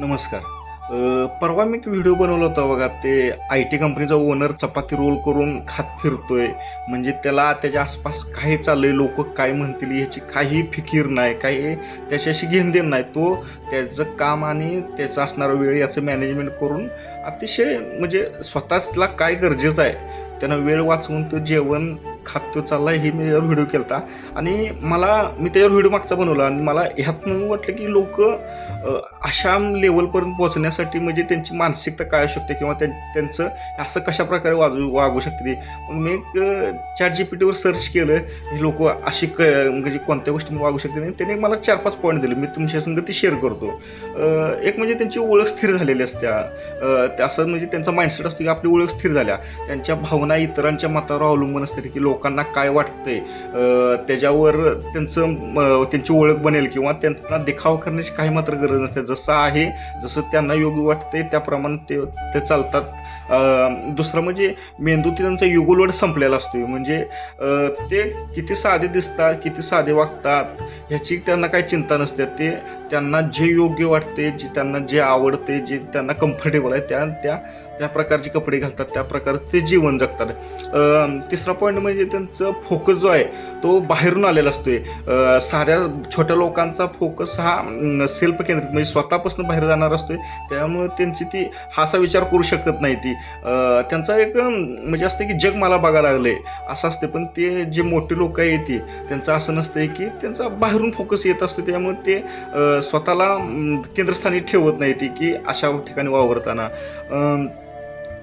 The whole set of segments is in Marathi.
नमस्कार. परवा मी एक व्हिडिओ बनवला होता बघा ते आय टी कंपनीचा ओनर चपाती रोल करून खात फिरतोय. म्हणजे त्याला त्याच्या आसपास काय चाललंय लोक काय म्हणतील ह्याची काही फिकीर नाही काही त्याच्याशी घेणदेण नाही. तो त्याचं काम आणि त्याचा असणारा वेळ याचं मॅनेजमेंट करून अतिशय म्हणजे स्वतःला काय गरजेचं आहे त्यानं वेळ वाचवून तो जेवण खात तो चालला हे मी यावर व्हिडिओ केला आणि मला मी त्याच्यावर व्हिडिओ मागचा बनवला आणि मला ह्यातनं वाटलं की लोक अशा लेवलपर्यंत पोहोचण्यासाठी म्हणजे त्यांची मानसिकता काय असू शकते किंवा त्यां त्यांचं असं कशाप्रकारे वाजू वागू शकते. मग मी एक चॅट जी पी टीवर सर्च केलं लोक अशी क म्हणजे कोणत्या गोष्टीने वागू शकते आणि त्याने मला चार पाच पॉईंट दिले. मी तुमच्या संग ते शेअर करतो. एक म्हणजे त्यांची ओळख स्थिर झालेली असत्या. त्या असं म्हणजे त्यांचा माइंडसेट असतो की आपली ओळख स्थिर झाल्या. त्यांच्या भावना इतरांच्या मतावर अवलंबून असते की लोक लोकांना काय वाटतंय? त्याच्यावर त्यांचं त्यांची ओळख बनेल किंवा त्यांना देखाव करण्याची काही मात्र गरज नसते. जसं आहे जसं त्यांना योग्य वाटते त्याप्रमाणे ते ते चालतात. दुसरं म्हणजे मेंदू ते त्यांचा युगोलवड संपलेला असतो म्हणजे ते किती साधे दिसतात किती साधे वागतात ह्याची त्यांना काही चिंता नसते. ते त्यांना जे योग्य वाटते जे त्यांना जे आवडते जे त्यांना कम्फर्टेबल आहे त्या त्या त्या प्रकारचे कपडे घालतात. त्या प्रकारचं ते जीवन जगतात. तिसरा पॉईंट म्हणजे त्यांचं फोकस जो आहे तो बाहेरून आलेला असतोय. साध्या छोट्या लोकांचा फोकस हा सेल्फ केंद्रित म्हणजे स्वतःपासून बाहेर जाणार असतोय. त्यामुळे त्यांची ती हा असा विचार करू शकत नाही ती. त्यांचा एक म्हणजे असतं की जग मला बघायला आहे असं असते पण ते जे मोठे लोक आहे ती त्यांचं असं नसतंय की त्यांचा बाहेरून फोकस येत असतो त्यामुळे ते स्वतःला केंद्रस्थानी ठेवत नाही ती की अशा ठिकाणी वावरताना.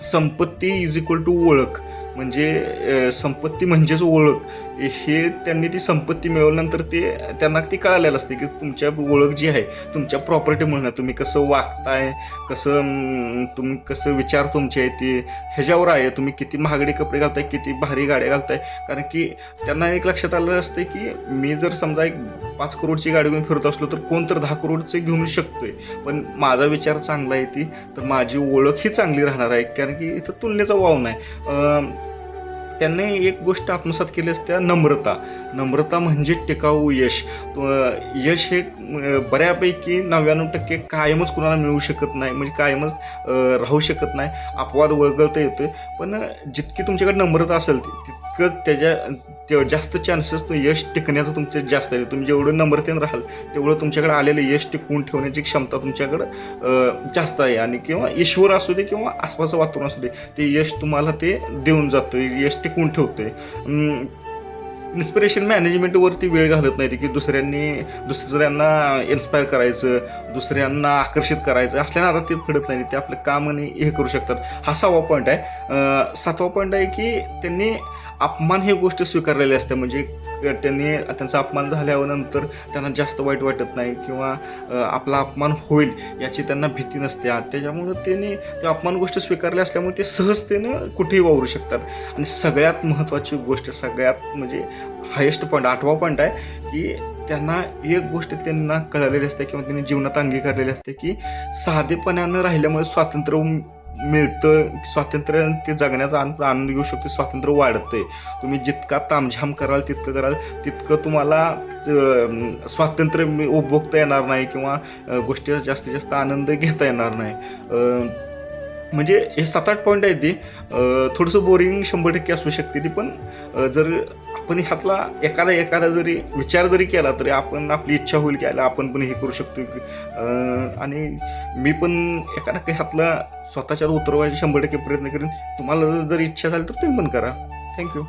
संपत्ती इज इक्वल टू ओळख. म्हणजे संपत्ती म्हणजेच ओळख. हे त्यांनी ती संपत्ती मिळवल्यानंतर ते त्यांना ती कळालेलं असते की तुमच्या ओळख जी आहे तुमच्या प्रॉपर्टी म्हणून तुम्ही कसं वागताय कसं तुम्ही कसं विचार तुमचे आहे ते ह्याच्यावर आहे. तुम्ही किती महागडे कपडे घालताय किती भारी गाड्या घालताय. कारण की त्यांना एक लक्षात आलेलं असते की मी जर समजा एक पाच करोडची गाडी घेऊन फिरत असलो तर कोण तर दहा करोडचे घेऊन शकतोय. पण माझा विचार चांगला आहे ती तर माझी ओळख ही चांगली राहणार आहे. कारण की इथं तुलनेचा वाव नाही. त्यांनी एक गोष्ट आत्मसात केली असत्या नम्रता. नम्रता म्हणजे टिकाऊ यश. यश हे बऱ्यापैकी नव्याण्णव टक्के कायमच कुणाला मिळू शकत नाही म्हणजे कायमच राहू शकत नाही. अपवाद वगळता येतोय. पण जितकी तुमच्याकडे नम्रता असेल तितकं त्याच्या ते जास्त चान्सेस यश टिकण्याचं तुमचे जास्त आहे. तुम्ही जेवढं नम्रतेनं राहाल तेवढं तुमच्याकडे आलेलं यश टिकवून ठेवण्याची क्षमता तुमच्याकडं जास्त आहे. आणि किंवा ईश्वर असू दे किंवा आसपासचं वातावरण असू दे ते यश तुम्हाला ते देऊन जातो यश टिकवून ठेवतोय. आहे इन्स्पिरेशन मॅनेजमेंटवरती वेळ घालत नाही की दुसऱ्यांनी दुसऱ्यांना इन्स्पायर करायचं दुसऱ्यांना आकर्षित करायचं. असल्यानं आता ते पडत नाही ते आपलं काम आणि हे करू शकतात. हा सहावा पॉईंट आहे. सातवा पॉईंट आहे की त्यांनी अपमान हे गोष्ट स्वीकारलेली असते. म्हणजे त्यांनी त्यांचा अपमान झाल्यावर नंतर त्यांना जास्त वाईट वाटत नाही किंवा आपला अपमान होईल याची त्यांना भीती नसते. त्याच्यामुळं त्यांनी त्या अपमान गोष्ट स्वीकारल्या असल्यामुळे ते सहजतेनं कुठेही वावरू शकतात. आणि सगळ्यात महत्त्वाची गोष्ट सगळ्यात म्हणजे हायेस्ट पॉईंट आठवा पॉईंट आहे की त्यांना एक गोष्ट त्यांना कळलेली असते किंवा त्यांनी जीवनात अंगीकारलेली असते की साधेपणानं राहिल्यामुळे स्वातंत्र्य मिळतं स्वातंत्र्य ते जगण्याचा आनंद आनंद घेऊ शकतो स्वातंत्र्य वाढतंय. तुम्ही जितका तामझाम कराल तितकं कराल तितकं तुम्हाला स्वातंत्र्य उपभोगता येणार नाही किंवा गोष्टीचा जास्तीत जास्त आनंद घेता येणार नाही. म्हणजे हे सात आठ पॉईंट आहेत ती. थोडंसं बोरिंग शंभर टक्के असू शकते ती पण जर आपण ह्यातला एखादा एखादा जरी विचार जरी केला तरी आपण आपली इच्छा होईल की याला आपण पण हे करू शकतो की आणि मी पण एखादा काही ह्यातला स्वतःच्या उतरवायचे शंभर टक्के प्रयत्न करेन. तुम्हाला जर इच्छा झाली तर तुम्ही पण करा. थँक्यू